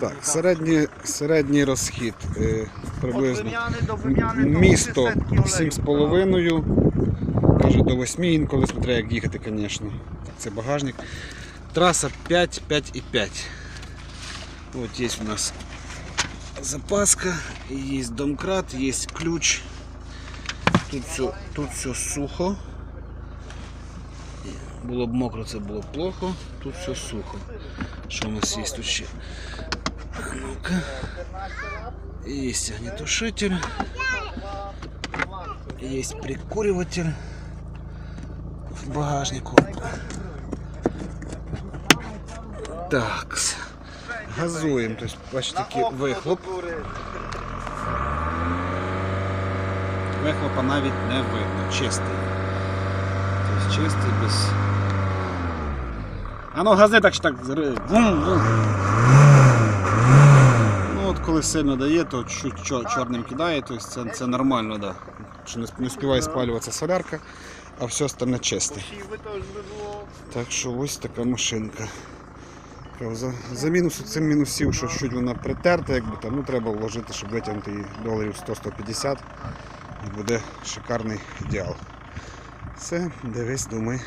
Так, середній, середній розхід е, приблизно. Місто 7,5, каже до 8 інколи, смотря як їхати, звісно. Це багажник. Траса 5, 5,5. От є у нас запаска, є домкрат, є ключ. Тут все, тут все сухо. Було б мокро, це було б плохо. Тут все сухо. Що у нас є тут ще? Ну-ка. Есть огнетушитель. Есть прикуриватель в багажнику. Так. Бачите, На такий око вихлоп. докури. Вихлопа навіть не видно. Чистий. Тобто чистий без. А ну гази так ж так. Ну от коли сильно дає, то чуть чорним кидає, тобто це, це нормально, да. Що не, не співає спалюватися солярка, а все остальне чисте. Так що ось така машинка. За, за мінус цим мінусів, що чуть вона притерта, якби там, ну треба вложити, щоб витягнути її доларів 100-150. І буде шикарний ідеал. Все, дивись, думай.